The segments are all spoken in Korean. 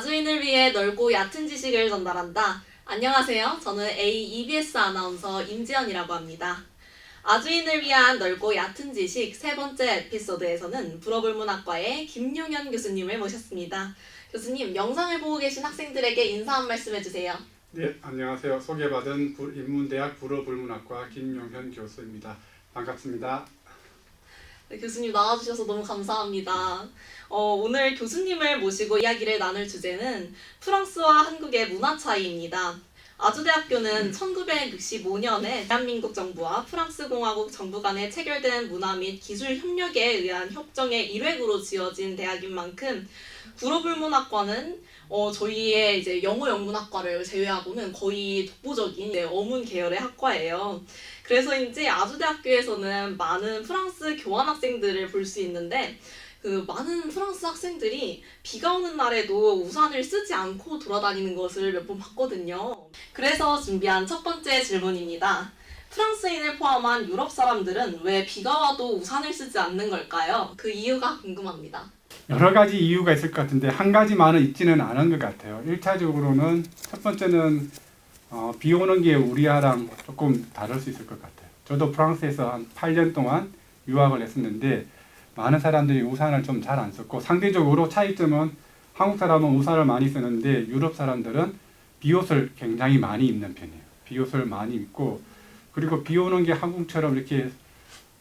아주인을 위해 넓고 얕은 지식을 전달한다. 안녕하세요. 저는 A EBS 아나운서 임지연이라고 합니다. 아주인을 위한 넓고 얕은 지식 세 번째 에피소드에서는 불어불문학과의 김용현 교수님을 모셨습니다. 교수님, 영상을 보고 계신 학생들에게 인사 한 말씀 해주세요. 네, 안녕하세요. 소개받은 불- 인문대학 불어불문학과 김용현 교수입니다. 반갑습니다. 네, 교수님 나와주셔서 너무 감사합니다. 어, 오늘 교수님을 모시고 이야기를 나눌 주제는 프랑스와 한국의 문화 차이입니다. 아주대학교는 1965년에 대한민국 정부와 프랑스 공화국 정부 간에 체결된 문화 및 기술 협력에 의한 협정의 일획으로 지어진 대학인 만큼 구로불문학과는 어, 저희의 이제 영어 영문학과를 제외하고는 거의 독보적인 어문 계열의 학과예요. 그래서인지 아주대학교에서는 많은 프랑스 교환 학생들을 볼 수 있는데 그 많은 프랑스 학생들이 비가 오는 날에도 우산을 쓰지 않고 돌아다니는 것을 몇 번 봤거든요. 그래서 준비한 첫 번째 질문입니다. 프랑스인을 포함한 유럽 사람들은 왜 비가 와도 우산을 쓰지 않는 걸까요? 그 이유가 궁금합니다. 여러 가지 이유가 있을 것 같은데 한 가지만은 있지는 않은 것 같아요. 1차적으로는 첫 번째는 어, 비 오는 게 우리나라랑 조금 다를 수 있을 것 같아요. 저도 프랑스에서 한 8년 동안 유학을 했었는데 많은 사람들이 우산을 좀 잘안 썼고 상대적으로 차이점은 한국 사람은 우산을 많이 쓰는데 유럽 사람들은 비옷을 굉장히 많이 입는 편이에요. 비옷을 많이 입고 그리고 비 오는 게 한국처럼 이렇게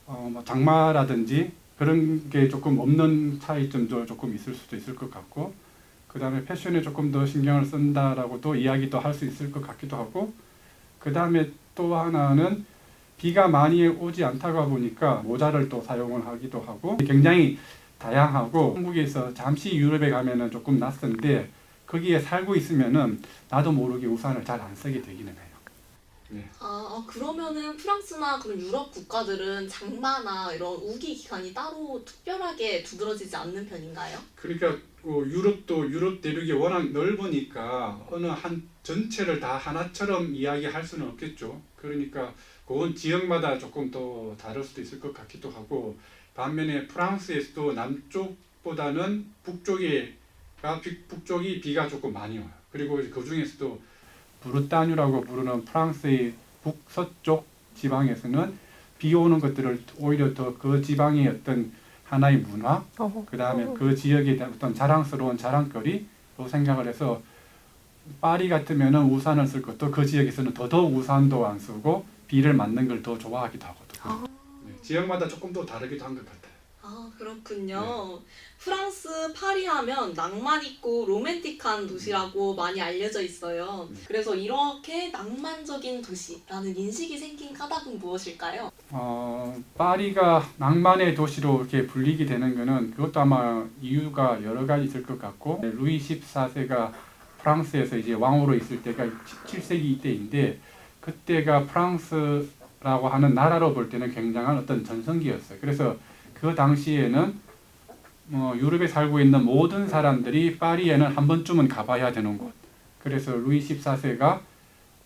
어, 뭐 장마라든지 그런 게 조금 없는 차이점도 조금 있을 수도 있을 것 같고 그 다음에 패션에 조금 더 신경을 쓴다라고도 이야기도 할 수 있을 것 같기도 하고 그 다음에 또 하나는 비가 많이 오지 않다가 보니까 모자를 또 사용을 하기도 하고 굉장히 다양하고 한국에서 잠시 유럽에 가면은 조금 낯선데 거기에 살고 있으면은 나도 모르게 우산을 잘 안 쓰게 되기는 해요. 아, 아, 그러면은 프랑스나 그런 유럽 국가들은 장마나 이런 우기 기간이 따로 특별하게 두드러지지 않는 편인가요? 그러니까 어, 유럽도 유럽 대륙이 워낙 넓으니까 어느 한 전체를 다 하나처럼 이야기할 수는 없겠죠. 그러니까 그건 지역마다 조금 더 다를 수도 있을 것 같기도 하고 반면에 프랑스에서도 남쪽보다는 북쪽에가 비- 북쪽이 비가 조금 많이 와요. 그리고 그 중에서도 부르타뉴라고 부르는 프랑스의 북서쪽 지방에서는 비 오는 것들을 오히려 더 그 지방의 어떤 하나의 문화 그 다음에 그 지역에 대한 어떤 자랑스러운 자랑거리로 생각을 해서 파리 같으면은 우산을 쓸 것도 그 지역에서는 더더욱 우산도 안 쓰고 비를 맞는 걸 더 좋아하기도 하거든요. 네, 지역마다 조금 더 다르기도 한 것 같아요. 아, 그렇군요. 프랑스 파리 하면 낭만 있고 로맨틱한 도시라고 많이 알려져 있어요. 음. 그래서 이렇게 낭만적인 도시라는 인식이 생긴 까닭은 무엇일까요? 어, 파리가 낭만의 도시로 이렇게 불리게 되는 거는 그것도 아마 이유가 여러 가지 있을 것 같고 네, 루이 14세가 프랑스에서 이제 왕으로 있을 때가 17세기 때인데 그때가 프랑스라고 하는 나라로 볼 때는 굉장한 어떤 전성기였어요. 그래서 그 당시에는 뭐 유럽에 살고 있는 모든 사람들이 파리에는 한 번쯤은 가봐야 되는 곳. 그래서 루이 14세가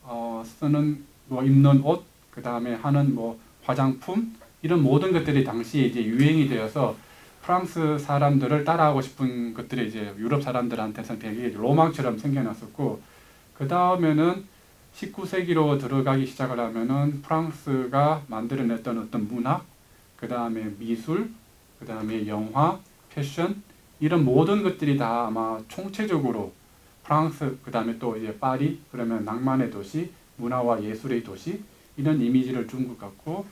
어, 쓰는 뭐 입는 옷, 그 다음에 하는 뭐 화장품 이런 모든 것들이 당시에 이제 유행이 되어서 프랑스 사람들을 따라하고 싶은 것들이 이제 유럽 사람들한테는 되게 로망처럼 생겨났었고 그 다음에는 19세기로 들어가기 시작을 하면은 프랑스가 만들어냈던 어떤 문학, 그 다음에 미술, 그 다음에 영화, 패션 이런 모든 것들이 다 아마 총체적으로 프랑스, 그 다음에 또 이제 파리, 그러면 낭만의 도시, 문화와 예술의 도시 이런 이미지를 준 것 같고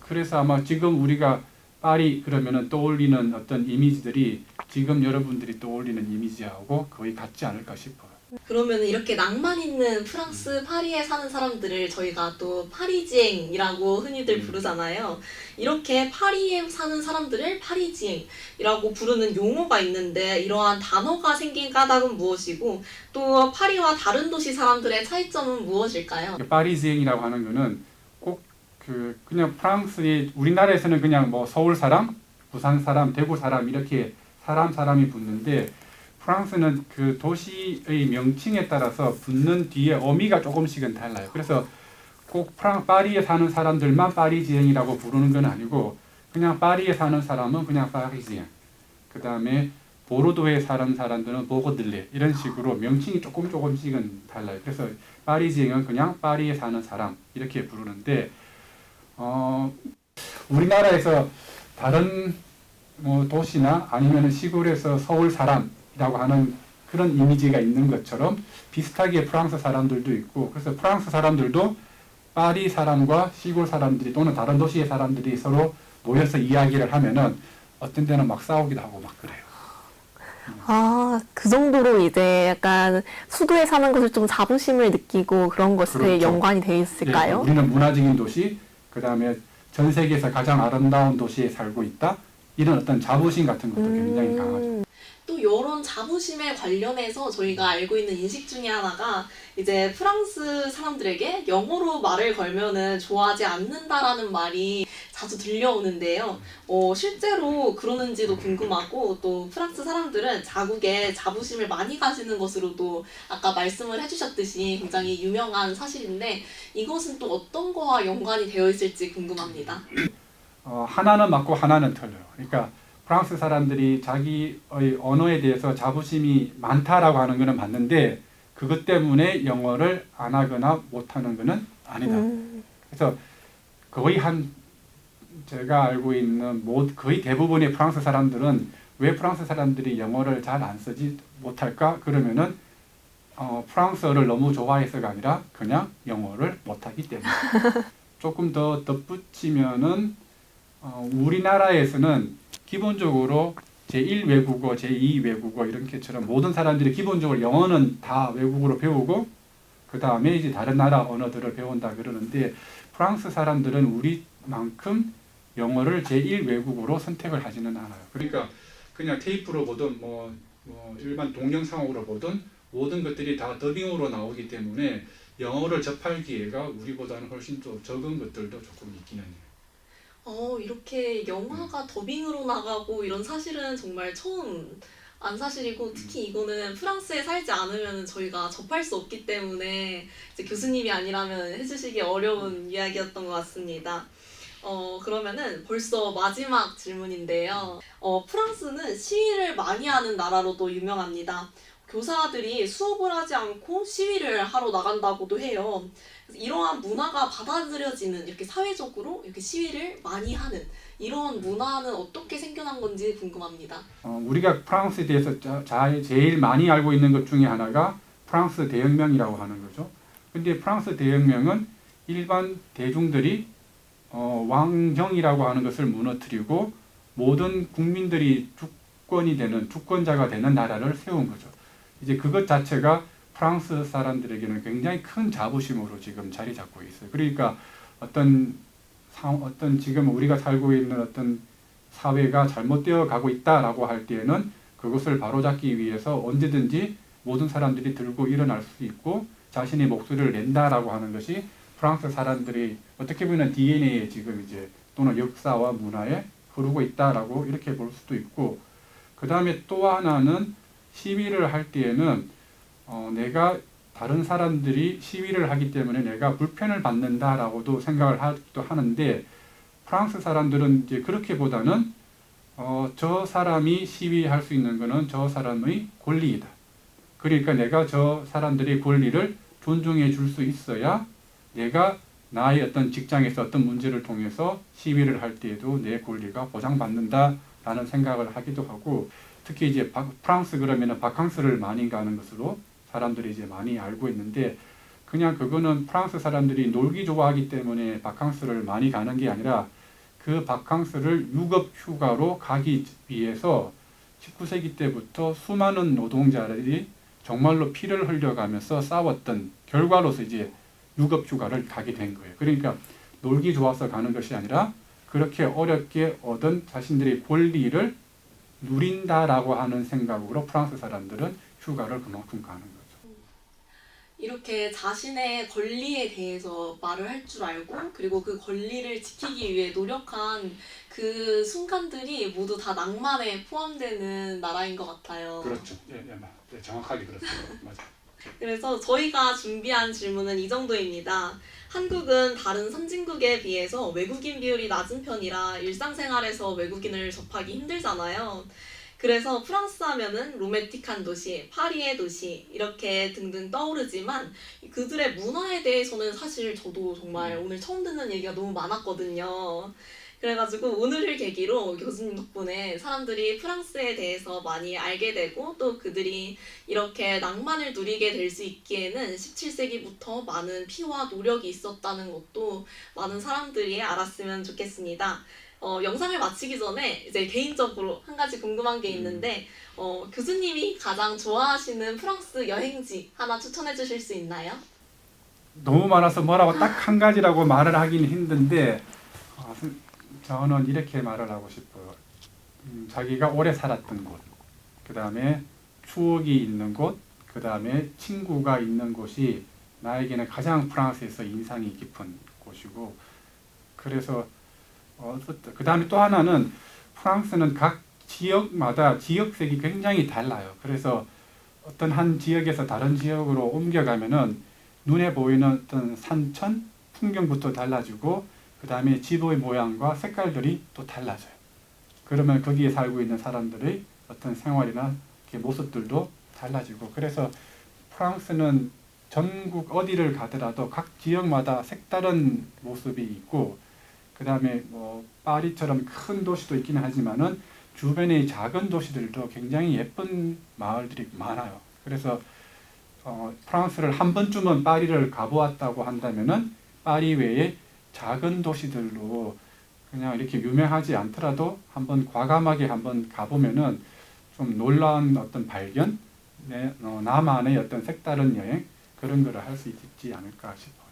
그래서 아마 지금 우리가 파리 그러면은 떠올리는 어떤 이미지들이 지금 여러분들이 떠올리는 이미지하고 거의 같지 않을까 싶어요. 그러면 이렇게 낭만 있는 프랑스 파리에 사는 사람들을 저희가 또 파리지앵이라고 흔히들 음. 부르잖아요. 이렇게 파리에 사는 사람들을 파리지앵이라고 부르는 용어가 있는데 이러한 단어가 생긴 까닭은 무엇이고 또 파리와 다른 도시 사람들의 차이점은 무엇일까요? 파리지앵이라고 하는 거는 꼭 그 그냥 프랑스의 우리나라에서는 그냥 뭐 서울 사람, 부산 사람, 대구 사람 이렇게 사람 사람이 붙는데 프랑스는 그 도시의 명칭에 따라서 붙는 뒤에 어미가 조금씩은 달라요. 그래서 꼭 프랑 파리에 사는 사람들만 파리지앵이라고 부르는 건 아니고 그냥 파리에 사는 사람은 그냥 파리지앵. 그 다음에 보르도에 사는 사람들은 보고들레 이런 식으로 명칭이 조금 조금씩은 달라요. 그래서 파리지앵은 그냥 파리에 사는 사람 이렇게 부르는데 어, 우리나라에서 다른 뭐 도시나 아니면 시골에서 서울 사람이라고 하는 그런 이미지가 있는 것처럼 비슷하게 프랑스 사람들도 있고 그래서 프랑스 사람들도 파리 사람과 시골 사람들이 또는 다른 도시의 사람들이 서로 모여서 이야기를 하면은 어떤 데는 막 싸우기도 하고 막 그래요. 아, 그 정도로 이제 약간 수도에 사는 것을 좀 자부심을 느끼고 그런 것에 그렇죠. 연관이 돼 예, 있을까요? 우리는 문화적인 도시, 그 다음에 전 세계에서 가장 아름다운 도시에 살고 있다. 이런 어떤 자부심 같은 것도 굉장히 강하죠. 음, 또 이런 자부심에 관련해서 저희가 알고 있는 인식 중에 하나가 이제 프랑스 사람들에게 영어로 말을 걸면은 좋아하지 않는다라는 말이 자주 들려오는데요. 어, 실제로 그러는지도 궁금하고 또 프랑스 사람들은 자국에 자부심을 많이 가지는 것으로도 아까 말씀을 해주셨듯이 굉장히 유명한 사실인데 이것은 또 어떤 거와 연관이 되어 있을지 궁금합니다. 어, 하나는 맞고 하나는 틀려요. 그러니까 프랑스 사람들이 자기의 언어에 대해서 자부심이 많다라고 하는 것은 맞는데 그것 때문에 영어를 안 하거나 못하는 것은 아니다. 음, 그래서 거의 한 제가 알고 있는 모 거의 대부분의 프랑스 사람들은 왜 프랑스 사람들이 영어를 잘 안 쓰지 못할까? 그러면은 어, 프랑스어를 너무 좋아해서가 아니라 그냥 영어를 못하기 때문에. 조금 더 덧붙이면은 어, 우리나라에서는 기본적으로 제1 외국어, 제2 외국어 이렇게처럼 모든 사람들이 기본적으로 영어는 다 외국어로 배우고 그 다음에 이제 다른 나라 언어들을 배운다 그러는데 프랑스 사람들은 우리만큼 영어를 제1 외국어로 선택을 하지는 않아요. 그러니까 그냥 테이프로 보든 뭐, 뭐 일반 동영상으로 보든 모든 것들이 다 더빙으로 나오기 때문에 영어를 접할 기회가 우리보다는 훨씬 더 적은 것들도 조금 있기는 해요. 어, 이렇게 영화가 더빙으로 나가고 이런 사실은 정말 처음 안 사실이고 특히 이거는 프랑스에 살지 않으면 저희가 접할 수 없기 때문에 이제 교수님이 아니라면 해주시기 어려운 이야기였던 것 같습니다. 어, 그러면은 벌써 마지막 질문인데요. 어, 프랑스는 시위를 많이 하는 나라로도 유명합니다. 교사들이 수업을 하지 않고 시위를 하러 나간다고도 해요. 이러한 문화가 받아들여지는 이렇게 사회적으로 이렇게 시위를 많이 하는 이런 문화는 어떻게 생겨난 건지 궁금합니다. 어, 우리가 프랑스에 대해서 자, 자- 제일 많이 알고 있는 것 중에 하나가 프랑스 대혁명이라고 하는 거죠. 근데 프랑스 대혁명은 일반 대중들이 어, 왕정이라고 하는 것을 무너뜨리고 모든 국민들이 주권이 되는 주권자가 되는 나라를 세운 거죠. 이제 그것 자체가 프랑스 사람들에게는 굉장히 큰 자부심으로 지금 자리 잡고 있어요. 그러니까 어떤 상, 어떤 지금 우리가 살고 있는 어떤 사회가 잘못되어 가고 있다라고 할 때에는 그것을 바로잡기 위해서 언제든지 모든 사람들이 들고 일어날 수 있고 자신의 목소리를 낸다라고 하는 것이 프랑스 사람들이 어떻게 보면 DNA에 지금 이제 또는 역사와 문화에 흐르고 있다라고 이렇게 볼 수도 있고 그 다음에 또 하나는 시위를 할 때에는 어, 내가 다른 사람들이 시위를 하기 때문에 내가 불편을 받는다라고도 생각을 하기도 하는데 프랑스 사람들은 이제 그렇게보다는 어, 저 사람이 시위할 수 있는 것은 저 사람의 권리이다. 그러니까 내가 저 사람들의 권리를 존중해 줄 수 있어야 내가 나의 어떤 직장에서 어떤 문제를 통해서 시위를 할 때에도 내 권리가 보장받는다라는 생각을 하기도 하고 특히 이제 바- 프랑스 그러면은 바캉스를 많이 가는 것으로 사람들이 이제 많이 알고 있는데 그냥 그거는 프랑스 사람들이 놀기 좋아하기 때문에 바캉스를 많이 가는 게 아니라 그 바캉스를 유급 휴가로 가기 위해서 19세기 때부터 수많은 노동자들이 정말로 피를 흘려가면서 싸웠던 결과로서 이제 유급 휴가를 가게 된 거예요. 그러니까 놀기 좋아서 가는 것이 아니라 그렇게 어렵게 얻은 자신들의 권리를 누린다라고 하는 생각으로 프랑스 사람들은 휴가를 그만큼 가는 거죠. 이렇게 자신의 권리에 대해서 말을 할 줄 알고 그리고 그 권리를 지키기 위해 노력한 그 순간들이 모두 다 낭만에 포함되는 나라인 것 같아요. 그렇죠. 예, 예, 맞- 네, 정확하게 그렇습니다. 맞아. 그래서 저희가 준비한 질문은 이 정도입니다. 한국은 다른 선진국에 비해서 외국인 비율이 낮은 편이라 일상생활에서 외국인을 접하기 힘들잖아요. 그래서 프랑스 하면은 로맨틱한 도시, 파리의 도시 이렇게 등등 떠오르지만 그들의 문화에 대해서는 사실 저도 정말 오늘 처음 듣는 얘기가 너무 많았거든요. 그래가지고 오늘을 계기로 교수님 덕분에 사람들이 프랑스에 대해서 많이 알게 되고 또 그들이 이렇게 낭만을 누리게 될 수 있기에는 17세기부터 많은 피와 노력이 있었다는 것도 많은 사람들이 알았으면 좋겠습니다. 어, 영상을 마치기 전에 이제 개인적으로 한 가지 궁금한 게 있는데 어, 교수님이 가장 좋아하시는 프랑스 여행지 하나 추천해 주실 수 있나요? 너무 많아서 뭐라고 딱 한 가지라고 말을 하긴 힘든데 어, 선- 저는 이렇게 말을 하고 싶어요. 음, 자기가 오래 살았던 곳, 그 다음에 추억이 있는 곳, 그 다음에 친구가 있는 곳이 나에게는 가장 프랑스에서 인상이 깊은 곳이고 그래서 어, 그 다음에 또 하나는 프랑스는 각 지역마다 지역색이 굉장히 달라요. 그래서 어떤 한 지역에서 다른 지역으로 옮겨가면은 눈에 보이는 어떤 산천 풍경부터 달라지고 그 다음에 집의 모양과 색깔들이 또 달라져요. 그러면 거기에 살고 있는 사람들의 어떤 생활이나 모습들도 달라지고 그래서 프랑스는 전국 어디를 가더라도 각 지역마다 색다른 모습이 있고 그 다음에 뭐 파리처럼 큰 도시도 있기는 하지만은 주변의 작은 도시들도 굉장히 예쁜 마을들이 많아요. 그래서 어, 프랑스를 한 번쯤은 파리를 가보았다고 한다면은 파리 외에 작은 도시들로 그냥 이렇게 유명하지 않더라도 한번 과감하게 한번 가보면은 좀 놀라운 어떤 발견, 네, 어, 나만의 어떤 색다른 여행 그런 거를 할 수 있지 않을까 싶어요.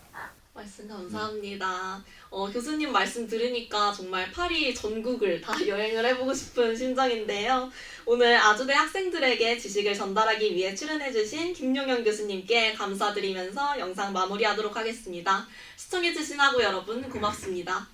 말씀 감사합니다. 어, 교수님 말씀 들으니까 정말 파리 전국을 다 여행을 해보고 싶은 심정인데요. 오늘 아주대 학생들에게 지식을 전달하기 위해 출연해주신 김용현 교수님께 감사드리면서 영상 마무리하도록 하겠습니다. 시청해주신 하고 여러분 고맙습니다.